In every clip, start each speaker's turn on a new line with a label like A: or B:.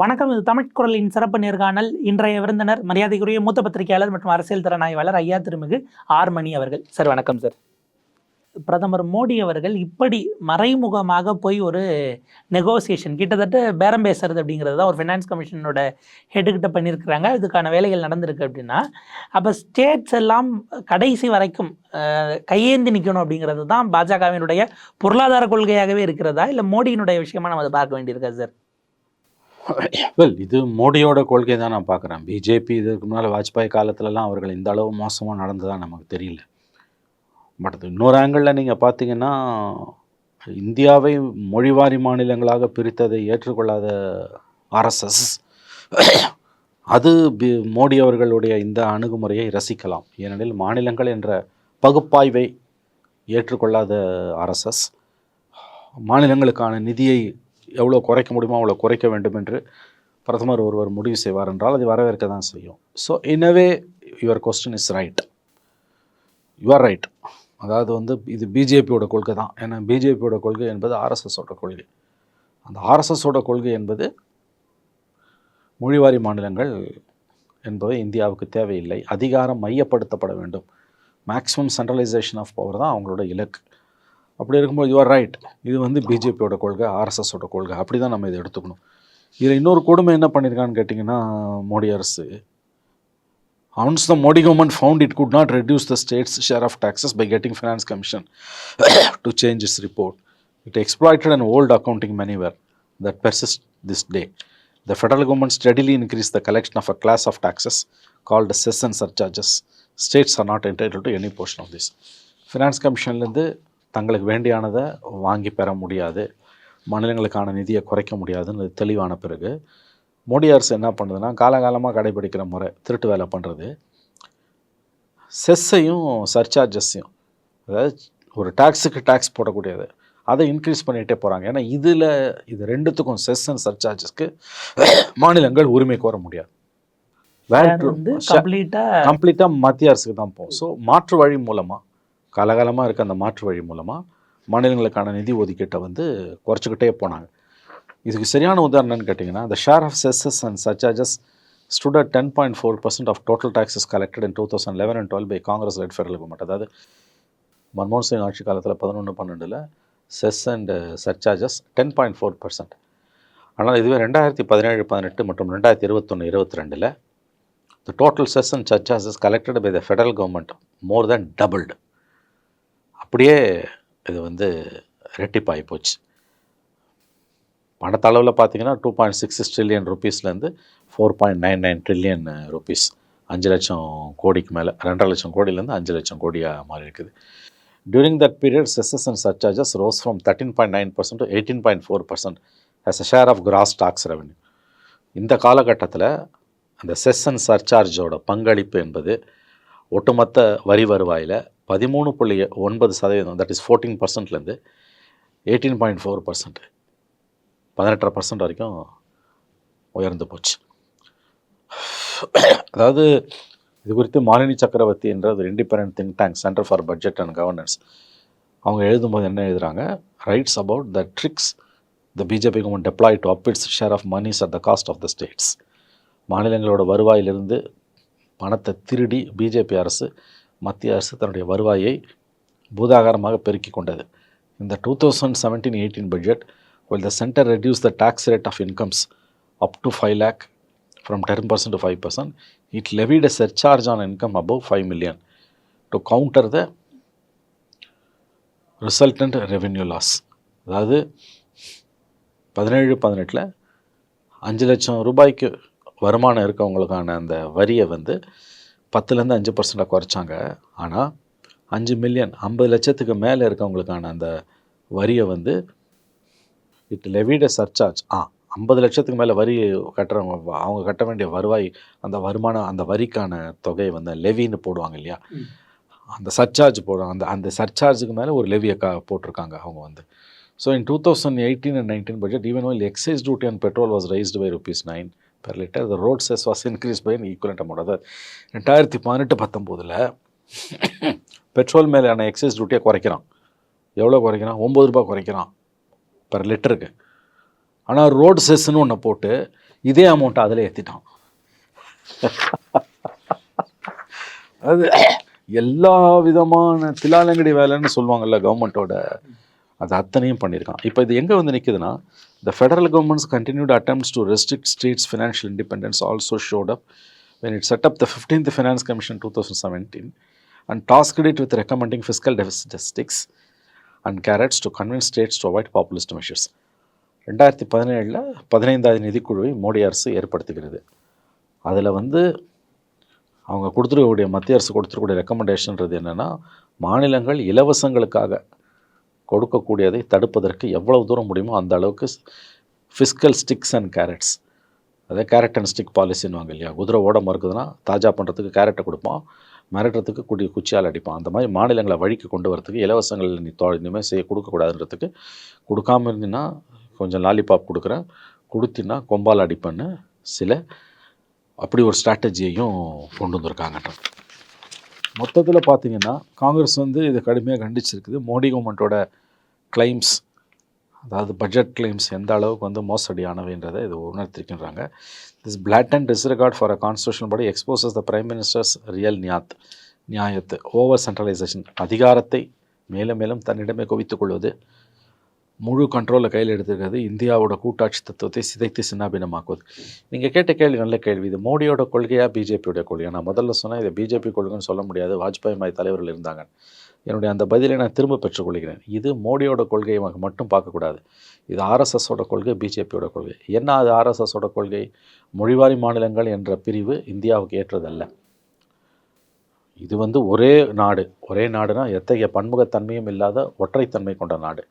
A: வணக்கம். இது தமிழ் குரலின் சிறப்பு நேர்காணல். இன்றைய விருந்தினர் மரியாதைக்குரிய மூத்த பத்திரிகையாளர் மற்றும் அரசியல் திறனாய்வாளர் ஐயா திருமிகு ஆர் மணி அவர்கள். சார் வணக்கம் சார். பிரதமர் மோடி அவர்கள் இப்படி மறைமுகமாக போய் ஒரு நெகோசியேஷன் கிட்டத்தட்ட பேரம் பேசுறது அப்படிங்கிறது தான் ஒரு ஃபினான்ஸ் கமிஷனோட ஹெட்டுக்கிட்ட பண்ணியிருக்கிறாங்க. இதுக்கான வேலைகள் நடந்திருக்கு அப்படின்னா அப்போ ஸ்டேட்ஸ் எல்லாம் கடைசி வரைக்கும் கையேந்தி நிற்கணும் அப்படிங்கிறது தான் பாஜகவினுடைய பொருளாதார கொள்கையாகவே இருக்கிறதா? இல்லை மோடியினுடைய விஷயமா நம்ம அதை பார்க்க வேண்டியிருக்கா சார்?
B: வெல் இது மோடியோட கொள்கை தான் நான் பார்க்குறேன். பிஜேபி இதுக்கு முன்னால் வாஜ்பாய் காலத்துலலாம் அவர்கள் இந்த அளவு மோசமாக நடந்ததாக நமக்கு தெரியல. பட் அது இன்னொரு ஆங்கிளில் நீங்கள் பார்த்தீங்கன்னா இந்தியாவை மொழிவாரி மாநிலங்களாக பிரித்ததை ஏற்றுக்கொள்ளாத ஆர்எஸ்எஸ் அது பி மோடி அவர்களுடைய இந்த அணுகுமுறையை ரசிக்கலாம். ஏனெனில் மாநிலங்கள் என்ற பகுப்பாய்வை ஏற்றுக்கொள்ளாத ஆர்எஸ்எஸ் மாநிலங்களுக்கான நிதியை எவ்வளோ குறைக்க முடியுமோ அவ்வளோ குறைக்க வேண்டும் என்று பிரதமர் ஒருவர் முடிவு செய்வார் என்றால் அது வரவேற்க தான் செய்யும் so in a way your question is right your right அதாவது வந்து இது பிஜேபியோட கொள்கை தான். ஏன்னா பிஜேபியோட கொள்கை என்பது ஆர்எஸ்எஸோட கொள்கை. அந்த ஆர்எஸ்எஸோட கொள்கை என்பது மொழிவாரி மாநிலங்கள் என்பவை இந்தியாவுக்கு தேவையில்லை. அதிகாரம் மையப்படுத்தப்பட வேண்டும். மேக்ஸிமம் சென்ட்ரலைசேஷன் ஆஃப் பவர் தான் அவங்களோட இலக்கு. அப்படி இருக்கும்போது யூஆர் ரைட் இது வந்து பிஜேபியோட கொள்கை ஆர்எஸ்எஸோட கொள்கை அப்படி தான் நம்ம இதை எடுத்துக்கணும் இதில் இன்னொரு கொடுமை என்ன பண்ணியிருக்கான்னு கேட்டிங்கன்னா மோடி அரசு ounce the Modi government found it could not reduce the states share of taxes by getting finance commission to change is report it exploited and old accounting manoeuvre that persist this day the federal government steadily increase the collection of a class of taxes called cess and surcharges states are not entitled to any portion of this finance கமிஷன்லேருந்து தங்களுக்கு வேண்டியானதை வாங்கி பெற முடியாது. மாநிலங்களுக்கான நிதியை குறைக்க முடியாதுன்னு தெளிவான பிறகு மோடி அரசு என்ன பண்ணுதுன்னா காலகாலமாக கடைபிடிக்கிற முறை திருட்டு வேலை பண்ணுறது செஸ்ஸையும் சர்சார்ஜஸையும் அதாவது ஒரு டாக்ஸுக்கு டாக்ஸ் போடக்கூடியது. அதை இன்க்ரீஸ் பண்ணிகிட்டே போகிறாங்க ஏன்னா இதில் இது ரெண்டுத்துக்கும் செஸ் அண்ட் சர்சார்ஜஸ்க்கு மாநிலங்கள் உரிமை கோர முடியாது.
A: அது வந்து கம்ப்ளீட்டா
B: கம்ப்ளீட்டாக மத்திய அரசுக்கு தான் போகும். ஸோ மாற்று வழி மூலமாக காலகாலமாக இருக்க அந்த மாற்று வழி மூலமாக மாநிலங்களுக்கான நிதி ஒதுக்கீட்டை வந்து குறைச்சிக்கிட்டே போனாங்க. இதுக்கு சரியான உதாரணம்னு கேட்டிங்கன்னா the share of cesses and surcharges stood ten point four percent of total taxes collected in two thousand eleven and twelve by Congress led federal government அதாவது மன்மோகன் சிங் ஆட்சி காலத்தில் பதினொன்று பன்னெண்டில் cess and surcharges ten point four percent ஆனால் இதுவே ரெண்டாயிரத்தி பதினேழு பதினெட்டு மற்றும் ரெண்டாயிரத்தி இருபத்தொன்று இருபத்தி ரெண்டில் the total cess and surcharges collected by the federal government more than doubled அப்படியே இது வந்து ரெட்டிப்பாகி போச்சு. பணத்தளவில் பார்த்தீங்கன்னா two point six six trillion ருபீஸ்லேருந்து four point nine nine trillion rupees அஞ்சு லட்சம் கோடிக்கு மேலே ரெண்டரை லட்சம் கோடியிலேருந்து அஞ்சு லட்சம் கோடியாக மாறி இருக்குது. During that period cesses and surcharges rose from thirteen point nine percent to eighteen point four percent as a share of gross tax revenue இந்த காலகட்டத்தில் அந்த செஸ் அண்ட் சர்ச்சார்ஜோட பங்களிப்பு என்பது ஒட்டுமொத்த வரி வருவாயில் பதிமூணு புள்ளி ஒன்பது சதவீதம் தட் இஸ் ஃபோர்டீன் பர்சன்ட்லேருந்து எயிட்டீன் பாயிண்ட் ஃபோர் பர்சன்ட் பதினெட்டரை பர்சன்ட் வரைக்கும் உயர்ந்து போச்சு. அதாவது இது குறித்து மாலினி சக்கரவர்த்தி என்ற ஒரு independent think tank centre for budget and governance அவங்க எழுதும்போது என்ன எழுதுறாங்க? Writes about the tricks the BJP government deploy to up its share of monies at the cost of the states மாநிலங்களோட வருவாயிலிருந்து பணத்தை திருடி பிஜேபி அரசு மத்திய அரசு தன்னுடைய வருவாயை பூதாகாரமாக பெருக்கி கொண்டது இந்த two thousand seventeen eighteen budget will the centre reduce the tax rate of incomes up to five lakh from ten percent to 5%, it levied a surcharge on income above 5 million to counter the resultant revenue loss. அதாவது பதினேழு பதினெட்டில் அஞ்சு லட்சம் ரூபாய்க்கு வருமானம் இருக்கவங்களுக்கான அந்த வரியை வந்து பத்துலேருந்து அஞ்சு பர்சண்டாக குறைச்சாங்க. ஆனால் அஞ்சு மில்லியன் ஐம்பது லட்சத்துக்கு மேலே இருக்கவங்களுக்கான அந்த வரியை வந்து இட் லெவிட் சர்சார்ஜ் ஆ ஐம்பது லட்சத்துக்கு மேலே வரி கட்டுறவங்க அவங்க கட்ட வேண்டிய வருவாய் அந்த வருமானம் அந்த வரிக்கான தொகை வந்து லெவின்னு போடுவாங்க இல்லையா. அந்த சர்சார்ஜ் போடுவாங்க. அந்த அந்த சர்சார்ஜுக்கு மேலே ஒரு லெவியை கா போட்டிருக்காங்க அவங்க வந்து. So in two thousand eighteen and nineteen budget even while excise duty and petrol was raised by rupees nine per litre the road cess was increase by equivalent amount அதாவது ரெண்டாயிரத்தி பதினெட்டு பத்தொம்போதில் பெட்ரோல் மேலான எக்ஸைஸ் டியூட்டியை குறைக்கிறான். எவ்வளோ குறைக்கிறான்? ஒம்பது ரூபாய் குறைக்கிறான் per லிட்டருக்கு ஆனால் ரோடு செஸ்ன்னு ஒன்று போட்டு இதே அமௌண்ட்டை அதில் ஏற்றிட்டான் அது எல்லா விதமான திலாலங்கடி வேலைன்னு சொல்லுவாங்கல்ல கவர்மெண்ட்டோட அது அத்தனையும் பண்ணியிருக்கான் இப்போ இது எங்கே வந்து நிற்குதுன்னா the federal governments continued attempts to restrict states financial independence also showed up when it set up the 15th Finance Commission 2017 and tasked it with recommending fiscal fiscal sticks and carrots to convince states to avoid populist measures. ரெண்டாயிரத்தி பதினேழில் பதினைந்தாவது நிதிக்குழுவை மோடி அரசு ஏற்படுத்துகிறது அதில் வந்து அவங்க கொடுத்துருக்கக்கூடிய மத்திய அரசு கொடுத்துருக்கூடிய ரெக்கமெண்டேஷன்றது என்னென்னா மாநிலங்கள் இலவசங்களுக்காக கொடுக்கக்கூடியதை தடுப்பதற்கு எவ்வளவு தூரம் முடியுமோ அந்த அளவுக்கு ஃபிஸ்கல் ஸ்டிக்ஸ் அண்ட் கேரட்ஸ் அதே கேரட் அண்ட் ஸ்டிக் பாலிசின்னுவாங்க இல்லையா? குதிரை ஓட மறுக்குதுன்னா தாஜா பண்ணுறதுக்கு கேரட்டை கொடுப்போம் மிரட்டுறதுக்கு குடி குச்சியால் அடிப்பான். அந்த மாதிரி மாநிலங்களை வழிக்கு கொண்டு வரதுக்கு இலவசங்கள் நீ தோ இனிமேல் செய்ய கொடுக்கக்கூடாதுன்றதுக்கு கொடுக்காம இருந்தீங்கன்னா கொஞ்சம் லாலிபாப் கொடுக்குறேன். கொடுத்தினா கொம்பால் அடிப்பேன்னு சில அப்படி ஒரு ஸ்ட்ராட்டஜியையும் கொண்டு வந்திருக்காங்க. மொத்தத்தில் பார்த்தீங்கன்னா காங்கிரஸ் வந்து இதை கடுமையாக கண்டிச்சிருக்குது. மோடி கவர்மெண்ட்டோட கிளைம்ஸ் அதாவது பட்ஜெட் கிளைம்ஸ் எந்த அளவுக்கு வந்து மோசடியானவைன்றதை இது உணர்த்திருக்கின்றாங்க. This blatant disregard for a constitution படி exposes the prime minister's real நியாத் நியாயத்து ஓவர் சென்ட்ரலைசேஷன் அதிகாரத்தை மேலும் மேலும் தன்னிடமே குவித்துக் கொள்வது. முழு கண்ட்ரோலை கையில் எடுத்துக்கிறது இந்தியாவோட கூட்டாட்சி தத்துவத்தை சிதைத்து சின்னாபினமாக்குவது நீங்கள் கேட்ட கேள்வி நல்ல கேள்வி. இது மோடியோட கொள்கையா பிஜேபியோட கொள்கையா? நான் முதல்ல சொன்னேன் இதை பிஜேபி கொள்கைன்னு சொல்ல முடியாது. வாஜ்பாய் மாதிரி தலைவர்கள் இருந்தாங்க. என்னுடைய அந்த பதிலை நான் திரும்ப பெற்றுக்கொள்கிறேன். இது மோடியோட கொள்கையை மட்டும் பார்க்கக்கூடாது. இது ஆர்எஸ்எஸோட கொள்கை பிஜேபியோட கொள்கை. என்ன அது ஆர்எஸ்எஸோட கொள்கை? மொழிவாரி மாநிலங்கள் என்ற பிரிவு இந்தியாவுக்கு ஏற்றதல்ல. இது வந்து ஒரே நாடு. ஒரே நாடுனா எத்தகைய பன்முகத்தன்மையும் இல்லாத ஒற்றைத்தன்மை கொண்ட நாடு.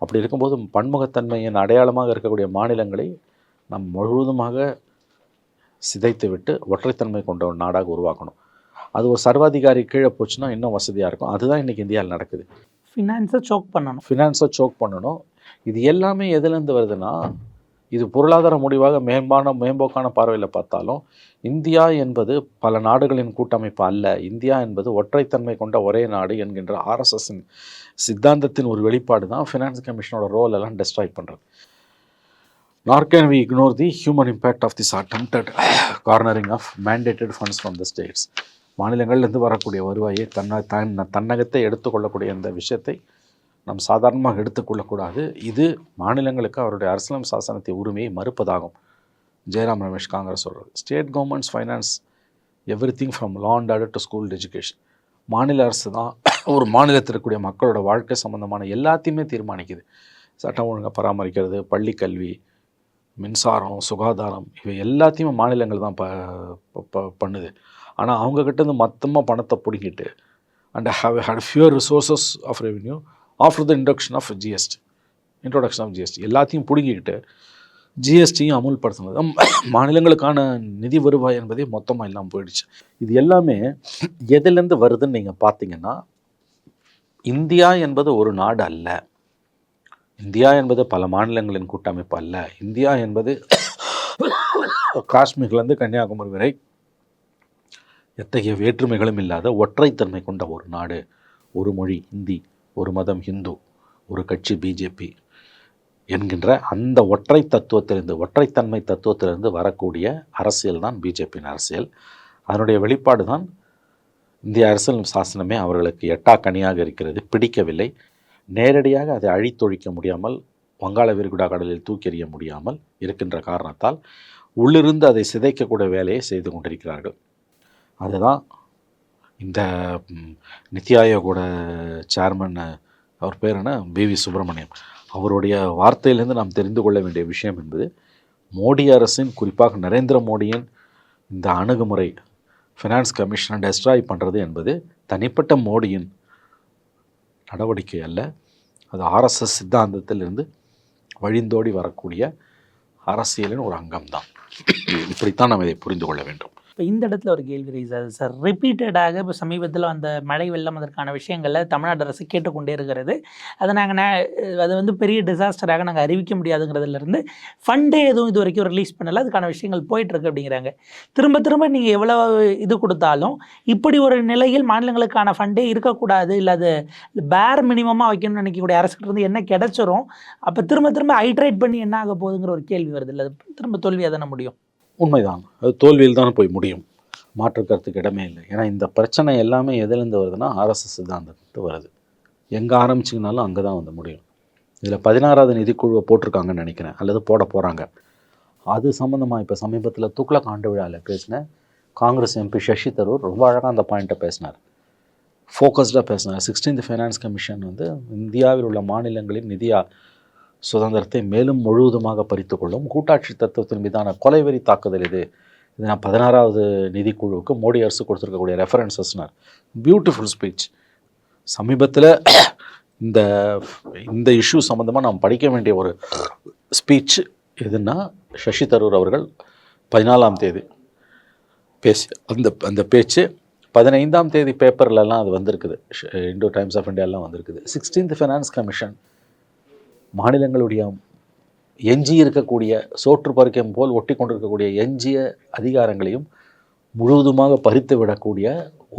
B: அப்படி இருக்கும்போது பன்முகத்தன்மையின் அடையாளமாக இருக்கக்கூடிய மாநிலங்களை நம் முழுவதுமாக சிதைத்துவிட்டு ஒற்றைத்தன்மை கொண்ட ஒரு நாடாக உருவாக்கணும். அது ஒரு சர்வாதிகாரி கீழே போச்சுன்னா இன்னும் வசதியாக இருக்கும். அதுதான் இன்றைக்கி இந்தியாவில் நடக்குது.
A: ஃபினான்ஸை சோக் பண்ணணும்.
B: ஃபினான்ஸை சோக் பண்ணணும். இது எல்லாமே எதுலேருந்து வருதுன்னா இது பொருளாதார முடிவாக மேம்பான மேம்போக்கான பார்வையில் பார்த்தாலும் இந்தியா என்பது பல நாடுகளின் கூட்டமைப்பு அல்ல. இந்தியா என்பது ஒற்றைத்தன்மை கொண்ட ஒரே நாடு என்கின்ற ஆர்எஸ்எஸ்ஸின் சித்தாந்தத்தின் ஒரு வெளிப்பாடு தான் ஃபினான்ஸ் கமிஷனோட ரோல் எல்லாம் டெஸ்ட்ராய் பண்ணுறது nor can we ignore the human impact of this attempted cornering of mandated funds from the states மாநிலங்கள்லேருந்து வரக்கூடிய வருவாயை தன்ன தன் தன்னகத்தை எடுத்துக்கொள்ளக்கூடிய இந்த விஷயத்தை நம் சாதாரணமாக எடுத்துக்கொள்ளக்கூடாது. இது மாநிலங்களுக்கு அவருடைய அரசியலம் சாசனத்தை உரிமையை மறுப்பதாகும். ஜெயராம் ரமேஷ் காங்கிரஸ் சொல்கிறது state governments finance everything from law and order to school education மாநில அரசு தான் ஒரு மாநிலத்தில் இருக்கக்கூடிய மக்களோட வாழ்க்கை சம்மந்தமான எல்லாத்தையுமே தீர்மானிக்குது. சட்டம் ஒழுங்கை பராமரிக்கிறது பள்ளி கல்வி மின்சாரம் சுகாதாரம் இவை எல்லாத்தையுமே மாநிலங்கள் தான் ப ப- பண்ணுது. ஆனால் அவங்கக்கிட்டேருந்து மொத்தமாக பணத்தை பிடிங்கிட்டு and have had fewer resources of revenue after the introduction of GST introduction of GST எல்லாத்தையும் பிடுங்கிக்கிட்டு ஜிஎஸ்டியும் அமுல்படுத்தினது. மாநிலங்களுக்கான நிதி வருவாய் என்பதே மொத்தமாக இல்லாமல் போயிடுச்சு. இது எல்லாமே எதுலேருந்து வருதுன்னு நீங்கள் பார்த்தீங்கன்னா இந்தியா என்பது ஒரு நாடு அல்ல. இந்தியா என்பது பல மாநிலங்களின் கூட்டமைப்பு அல்ல. இந்தியா என்பது காஷ்மீர்லேருந்து கன்னியாகுமரி வரை எத்தகைய வேற்றுமைகளும் இல்லாத ஒற்றைத்தன்மை கொண்ட ஒரு நாடு. ஒரு மொழி இந்தி ஒரு மதம் ஹிந்து ஒரு கட்சி பிஜேபி என்கின்ற அந்த ஒற்றை தத்துவத்திலிருந்து ஒற்றைத்தன்மை தத்துவத்திலிருந்து வரக்கூடிய அரசியல் தான் பிஜேபியின் அரசியல். அதனுடைய வெளிப்பாடு தான் இந்திய அரசியல் சாசனமே அவர்களுக்கு எட்டா கனியாக இருக்கிறது பிடிக்கவில்லை. நேரடியாக அதை அழித்தொழிக்க முடியாமல் வங்காள விரிகுடா கடலில் தூக்கி எறிய முடியாமல் இருக்கின்ற காரணத்தால் உள்ளிருந்து அதை சிதைக்கக்கூடிய வேலையை செய்து கொண்டிருக்கிறார்கள். அதுதான் இந்த நித்தி ஆயோகோட சேர்மன் அவர் பேர் என்ன? பிவி சுப்பிரமணியம். அவருடைய வார்த்தையிலிருந்து நாம் தெரிந்து கொள்ள வேண்டிய விஷயம் என்பது மோடி அரசின் குறிப்பாக நரேந்திர மோடியின் இந்த அணுகுமுறை ஃபினான்ஸ் கமிஷனை டெஸ்ட்ராய் பண்ணுறது என்பது தனிப்பட்ட மோடியின் நடவடிக்கை அல்ல. அது ஆர்எஸ்எஸ் சித்தாந்தத்திலிருந்து வழிந்தோடி வரக்கூடிய அரசியலின் ஒரு அங்கம்தான். இப்படித்தான் நாம் இதை புரிந்து கொள்ள வேண்டும்.
A: இப்போ இந்த இடத்துல ஒரு கேள்வி ரைஸ் ஆகுது சார் ரிப்பீட்டடாக இப்போ சமீபத்தில் அந்த மழை வெள்ளம் அதற்கான விஷயங்களில் தமிழ்நாடு அரசு கேட்டுக்கொண்டே இருக்கிறது. அதை நாங்கள் அதை வந்து பெரிய டிசாஸ்டராக நாங்கள் அறிவிக்க முடியாதுங்கிறதுலேருந்து ஃபண்டே எதுவும் இது வரைக்கும் ரிலீஸ் பண்ணலை. அதுக்கான விஷயங்கள் போயிட்டுருக்கு அப்படிங்கிறாங்க. திரும்ப திரும்ப நீங்கள் எவ்வளோ இது கொடுத்தாலும் இப்படி ஒரு நிலையில் மாநிலங்களுக்கான ஃபண்டே இருக்கக்கூடாது. இல்லை அது பேர் மினிமமாக வைக்கணும்னு நினைக்கக்கூடிய அரசுகிட்ட இருந்து என்ன கிடைச்சிரும்? அப்போ திரும்ப திரும்ப ஹைட்ரேட் பண்ணி என்ன ஆக போகுதுங்கிற ஒரு கேள்வி வருது. இல்லை அது திரும்ப தோல்வியாக தானே முடியும்?
B: உண்மைதான். அது தோல்வியில் தான் போய் முடியும். மாற்று கருத்துக்கு இடமே இல்லை. ஏன்னா இந்த பிரச்சனை எல்லாமே எதுலேருந்து வருதுன்னா ஆர்எஸ்எஸ் சித்தாந்தத்து வருது. எங்கே ஆரம்பிச்சிங்கனாலும் அங்கே தான் வந்து முடியும். இதில் பதினாறாவது நிதிக்குழுவை போட்டிருக்காங்கன்னு நினைக்கிறேன். அல்லது போட போகிறாங்க அது சம்மந்தமாக இப்போ சமீபத்தில் துக்ளக் ஆண்டு விழாவில் பேசின காங்கிரஸ் எம்பி சசி தரூர் ரொம்ப அழகாக அந்த பாயிண்ட்டை பேசினார். ஃபோக்கஸ்டாக பேசினார். சிக்ஸ்டீன்த் ஃபைனான்ஸ் கமிஷன் வந்து இந்தியாவில் உள்ள மாநிலங்களின் நிதியாக சுதந்திரத்தை மேலும் முழுவதுமாக பறித்துக்கொள்ளும் கூட்டாட்சி தத்துவத்தின் மீதான கொலைவெறி தாக்குதல் இது. இது நான் பதினாறாவது நிதிக்குழுவுக்கு மோடி அரசு கொடுத்துருக்கக்கூடிய ரெஃபரன்சஸ்னார் பியூட்டிஃபுல் ஸ்பீச் சமீபத்தில் இந்த இந்த இஷ்யூ சம்மந்தமாக நாம் படிக்க வேண்டிய ஒரு ஸ்பீச் எதுன்னா சசி தரூர் அவர்கள் பதினாலாம் தேதி பேசி அந்த அந்த பேச்சு பதினைந்தாம் தேதி பேப்பர்லலாம் அது வந்திருக்குது. இண்டோ டைம்ஸ் ஆஃப் இந்தியாலாம் வந்திருக்குது. சிக்ஸ்டீன்த் ஃபினான்ஸ் கமிஷன் மாநிலங்களுடைய எஞ்சி இருக்கக்கூடிய சோற்று பறிக்கம் போல் ஒட்டி கொண்டிருக்கக்கூடிய எஞ்சிய அதிகாரங்களையும் முழுவதுமாக பறித்து விடக்கூடிய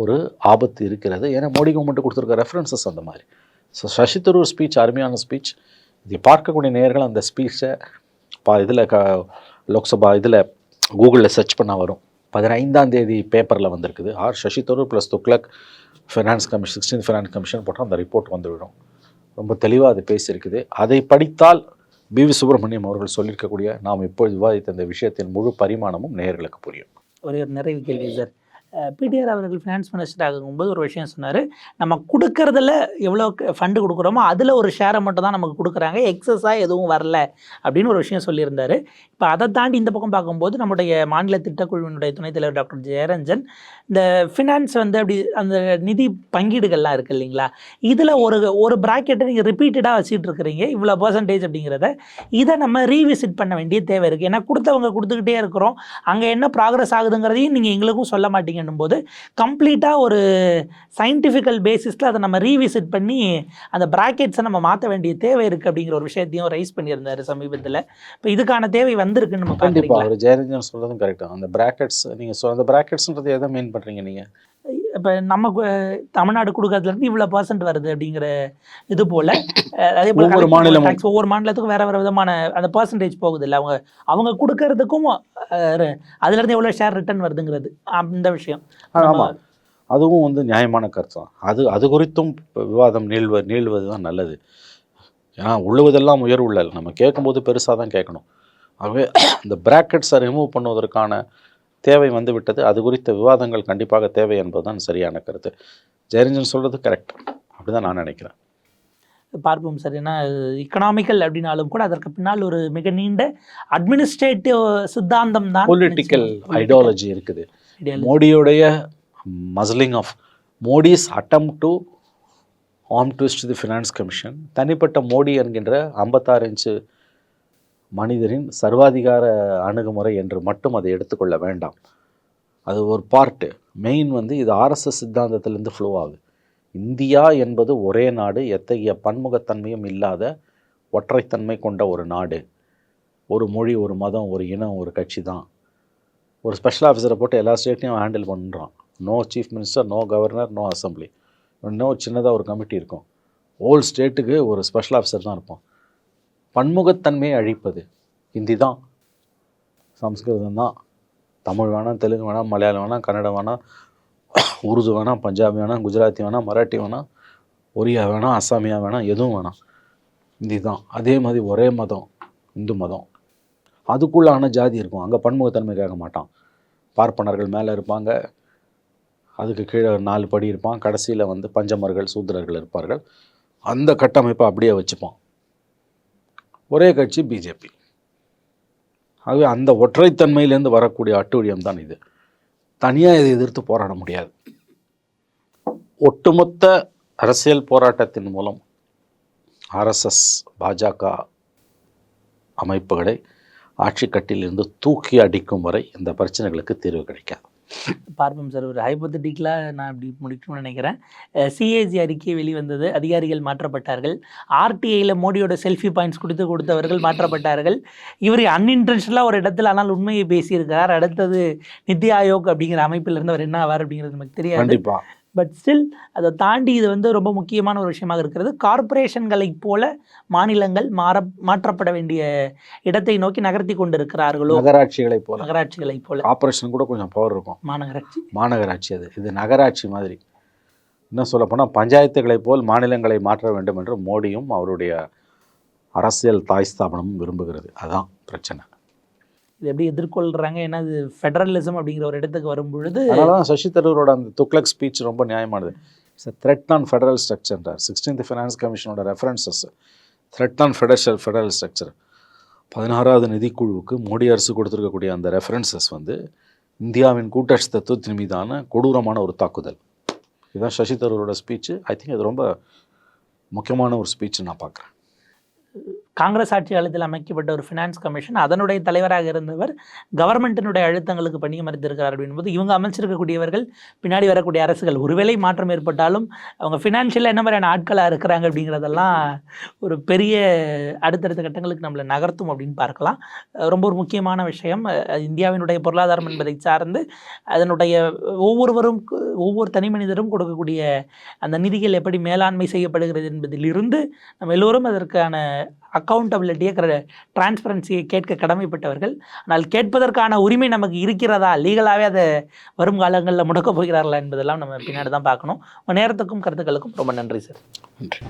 B: ஒரு ஆபத்து இருக்கிறது. ஏன்னா மோடி கவர்மெண்ட் கொடுத்துருக்க ரெஃபரன்சஸ் அந்த மாதிரி. ஸோ சசி தரூர் ஸ்பீச் அருமையான ஸ்பீச் இதை பார்க்கக்கூடிய நேர்கள் அந்த ஸ்பீச்சை பா இதில் க லோக்சபா இதில் கூகுளில் சர்ச் பண்ணால் வரும். பதினைந்தாம் தேதி பேப்பரில் வந்திருக்குது. Or Shashi Tharoor plus Thuglak finance commission sixteen finance commission போட்டால் அந்த ரிப்போர்ட் வந்துவிடும். ரொம்ப தெளிவாக அது பேசியிருக்குது. அதை படித்தால் பி வி சுப்பிரமணியம் அவர்கள் சொல்லியிருக்கக்கூடிய நாம் இப்போது விவாதித்த இந்த விஷயத்தின் முழு பரிமாணமும் நேயர்களுக்கு புரியும்.
A: ஒரு நிறைவு கேள்வி சார். பிடிஆர் அவர்கள் ஃபினான்ஸ் மினிஸ்டர் ஆகும்போது ஒரு விஷயம் சொன்னார். நம்ம கொடுக்கறதுல எவ்வளோ ஃபண்டு கொடுக்குறோமோ அதில் ஒரு ஷேரை மட்டும் தான் நமக்கு கொடுக்குறாங்க. எக்ஸஸாக எதுவும் வரல அப்படின்னு ஒரு விஷயம் சொல்லியிருந்தார். இப்போ அதை தாண்டி இந்த பக்கம் பார்க்கும்போது நம்முடைய மாநில திட்டக்குழுவினுடைய துணைத் தலைவர் டாக்டர் ஜெயரஞ்சன் இந்த ஃபினான்ஸ் வந்து அப்படி அந்த நிதி பங்கீடுகள்லாம் இருக்குது இல்லைங்களா? இதில் ஒரு ஒரு ப்ராக்கெட்டை நீங்கள் ரிப்பீட்டடாக வச்சுட்டு இருக்கிறீங்க. இவ்வளோ பர்சன்டேஜ் அப்படிங்கிறத. இதை நம்ம ரீவிசிட் பண்ண வேண்டிய தேவை இருக்குது ஏன்னா கொடுத்தவங்க கொடுத்துக்கிட்டே இருக்கிறோம். அங்கே என்ன ப்ராக்ரஸ் ஆகுதுங்கிறதையும் நீங்கள் எங்களுக்கும் சொல்ல போது கம்ப்ளீட்டாக ஒரு சயின்டிஃபிக்கல் பேசிஸில் அதை நம்ம ரீவிசிட் பண்ணி அந்த ப்ராக்கெட்ஸை நம்ம மாற்ற வேண்டிய தேவை இருக்குது அப்படிங்கிற ஒரு விஷயத்தையும் ரைஸ் பண்ணியிருந்தாரு சமீபத்தில். இப்போ இதுக்கான தேவை வந்திருக்குன்னு நம்ம
B: கண்டிப்பாக அவர் ஜெயரஞ்சன் சொல்கிறதும் கரெக்டாக அந்த பிராக்கெட்ஸ் நீங்கள் சொல் அந்த பிராக்கெட்ஸ்ன்றது எதை மீன் பண்ணுறீங்க நீங்கள்
A: இப்போ நம்ம தமிழ்நாடு கொடுக்கறதுலேருந்து இவ்வளோ பர்சன்ட் வருது அப்படிங்கிற இது போல் அதே போல்
B: ஒவ்வொரு மாநிலமும்.
A: tax ஒவ்வொரு மாநிலத்துக்கும் வேற வேற விதமான அந்த பர்சன்டேஜ் போகுது இல்லை அவங்க அவங்க கொடுக்கறதுக்கும் அதுலேருந்து எவ்வளோ ஷேர் ரிட்டர்ன் வருதுங்கிறது அந்த விஷயம்.
B: ஆமாம் அதுவும் வந்து நியாயமான கருத்து தான். அது அது குறித்தும் விவாதம் நீள்வ நீள்வது தான் நல்லது. ஏன்னா உள்ளுவதெல்லாம் உயர்வுள்ள நம்ம கேட்கும்போது பெருசாக தான் கேட்கணும். ஆகவே இந்த பிராக்கெட்ஸை ரிமூவ் பண்ணுவதற்கான தேவை வந்து விட்டது அது குறித்த விவாதங்கள் கண்டிப்பாக தேவை என்பதுதான் சரியான கருத்து. ஜெயரஞ்சன் சொல்கிறது கரெக்ட் அப்படி தான் நான் நினைக்கிறேன்.
A: பார்ப்போம் சார். ஏன்னா எக்கனாமிக்கல் அப்படின்னாலும் கூட அதற்கு பின்னால் ஒரு மிக நீண்ட அட்மினிஸ்ட்ரேட்டிவ் சித்தாந்தம் தான்
B: பொலிட்டிக்கல் ஐடியாலஜி இருக்குது. மோடியுடைய muscling of Modi's attempt to arm twist the finance commission தனிப்பட்ட மோடி என்கின்ற ஐம்பத்தாறு இன்ச்சு மனிதரின் சர்வாதிகார அணுகுமுறை என்று மட்டும் அதை எடுத்துக்கொள்ள வேண்டாம். அது ஒரு பார்ட்டு மெயின் வந்து இது ஆர்எஸ்எஸ் சித்தாந்தத்திலேருந்து ஃப்ளோ ஆகுது. இந்தியா என்பது ஒரே நாடு எத்தகைய பன்முகத்தன்மையும் இல்லாத ஒற்றைத்தன்மை கொண்ட ஒரு நாடு. ஒரு மொழி ஒரு மதம் ஒரு இனம் ஒரு கட்சி தான். ஒரு ஸ்பெஷல் ஆஃபீஸரை போட்டு எல்லா ஸ்டேட்டையும் ஹேண்டில் பண்ணுறான் no chief minister no governor no assembly இன்னும் சின்னதாக ஒரு கமிட்டி இருக்கும். ஓல்டு ஸ்டேட்டுக்கு ஒரு ஸ்பெஷல் ஆஃபீஸர் தான் இருப்பான். பன்முகத்தன்மையை அழிப்பது. ஹிந்தி தான். சம்ஸ்கிருதம் தான். தமிழ் வேணாம் தெலுங்கு வேணாம் மலையாளம் வேணாம் கன்னடம் வேணாம் உருது வேணாம் பஞ்சாபி வேணாம் குஜராத்தி வேணாம் மராட்டி வேணாம் ஒரியா வேணாம் அசாமியா வேணாம் எதுவும் வேணாம். ஹிந்தி தான். அதே மாதிரி ஒரே மதம் இந்து மதம். அதுக்குள்ளான ஜாதி இருக்கும். அங்கே பன்முகத்தன்மை கேட்க மாட்டான். பார்ப்பனர்கள் மேலே இருப்பாங்க. அதுக்கு கீழே ஒரு நாலு படி இருப்பான். கடைசியில் வந்து பஞ்சமர்கள் சூத்திரர்கள் இருப்பார்கள். அந்த கட்டமைப்பை அப்படியே வச்சுப்பான். ஒரே கட்சி பிஜேபி ஆகவே அந்த ஒற்றைத்தன்மையிலேருந்து வரக்கூடிய அட்டுழியம் தான் இது. தனியாக இதை எதிர்த்து போராட முடியாது. ஒட்டுமொத்த அரசியல் போராட்டத்தின் மூலம் ஆர்எஸ்எஸ் பாஜக அமைப்புகளை ஆட்சி கட்டிலிருந்து தூக்கி அடிக்கும் வரை இந்த பிரச்சனைகளுக்கு தீர்வு கிடைக்காது.
A: பார்ப்போம் சார். ஒரு ஹைபோத்தட்டிக்கலாக நான் இப்படி முடிக்கணும்னு நினைக்கிறேன். சிஏஜி அறிக்கை வெளிவந்தது. அதிகாரிகள் மாற்றப்பட்டார்கள். ஆர்டிஐயில் மோடியோட செல்ஃபி பாயிண்ட்ஸ் கொடுத்து கொடுத்தவர்கள் மாற்றப்பட்டார்கள். இவர் அன்இன்டென்ஷனலாக ஒரு இடத்துல ஆனால் உண்மையை பேசியிருக்கிறார். அடுத்தது நித்தி ஆயோக் அப்படிங்கிற அமைப்பிலிருந்து அவர் என்ன ஆவார் அப்படிங்கிறது நமக்கு தெரியாது. பட் ஸ்டில் அதை தாண்டி இது வந்து ரொம்ப முக்கியமான ஒரு விஷயமாக இருக்கிறது. கார்ப்பரேஷன்களைப் போல மாநிலங்கள் மாற மாற்றப்பட வேண்டிய இடத்தை நோக்கி நகர்த்தி கொண்டிருக்கிறார்களோ?
B: நகராட்சிகளை போல.
A: நகராட்சிகளைப் போல.
B: ஆப்ரேஷன் கூட கொஞ்சம் பவர் இருக்கும்.
A: மாநகராட்சி.
B: மாநகராட்சி அது. இது நகராட்சி மாதிரி. இன்னும் சொல்லப்போனால் பஞ்சாயத்துகளைப் போல் மாநிலங்களை மாற்ற வேண்டும் என்று மோடியும் அவருடைய அரசியல் தாய் ஸ்தாபனமும் விரும்புகிறது. அதான் பிரச்சனை.
A: இது எப்படி எதிர்கொள்றாங்க? ஏன்னா இது ஃபெடரலிசம் அப்படிங்கிற ஒரு இடத்துக்கு வரும்பொழுது
B: அதனால தான் சசி தரூரோட அந்த துக்ளக் ஸ்பீச் ரொம்ப நியாயமானது. இட்ஸ் த்ரெட் ஆன் ஃபெடரல் ஸ்ட்ரக்சர்ன்றார் sixteenth finance கமிஷனோட references threat on federal federal structure பதினாறாவது நிதிக்குழுவுக்கு மோடி அரசு கொடுத்துருக்கக்கூடிய அந்த ரெஃபரன்சஸ் வந்து இந்தியாவின் கூட்டாட்சி தத்துவத்தின் மீதான கொடூரமான ஒரு தாக்குதல். இதுதான் சசி தரூரோட ஸ்பீச் ஐ திங்க் அது ரொம்ப முக்கியமான ஒரு ஸ்பீச் நான் பார்க்குறேன்.
A: காங்கிரஸ் ஆட்சி காலத்தில் அமைக்கப்பட்ட ஒரு ஃபினான்ஸ் கமிஷன் அதனுடைய தலைவராக இருந்தவர் கவர்மெண்ட்டினுடைய அழுத்தங்களுக்கு பணியமர்த்திருக்கிறார் அப்படின்போது இவங்க அமைச்சிருக்கக்கூடியவர்கள் பின்னாடி வரக்கூடிய அரசுகள். ஒருவேளை மாற்றம் ஏற்பட்டாலும் அவங்க ஃபினான்ஷியலாக என்ன மாதிரியான ஆட்களாக இருக்கிறாங்க அப்படிங்கிறதெல்லாம் ஒரு பெரிய அடுத்தடுத்த கட்டங்களுக்கு நம்மளை நகர்த்தும் அப்படின்னு பார்க்கலாம். ரொம்ப ஒரு முக்கியமான விஷயம். இந்தியாவினுடைய பொருளாதாரம் என்பதை சார்ந்து அதனுடைய ஒவ்வொருவரும் ஒவ்வொரு தனி மனிதரும் கொடுக்கக்கூடிய அந்த நிதிகள் எப்படி மேலாண்மை செய்யப்படுகிறது என்பதிலிருந்து நம்ம எல்லோரும் அதற்கான அக்கௌண்டபிலிட்டியை டிரான்ஸ்பரன்சியை கேட்க கடமைப்பட்டவர்கள். ஆனால் கேட்பதற்கான உரிமை நமக்கு இருக்கிறதா? லீகலாகவே அதை வரும் காலங்களில் முடக்கப் போகிறார்களா என்பதெல்லாம் நம்ம பின்னாடி தான் பார்க்கணும் நேரத்துக்கும் கருத்துக்களுக்கும் ரொம்ப நன்றி சார்
B: நன்றி.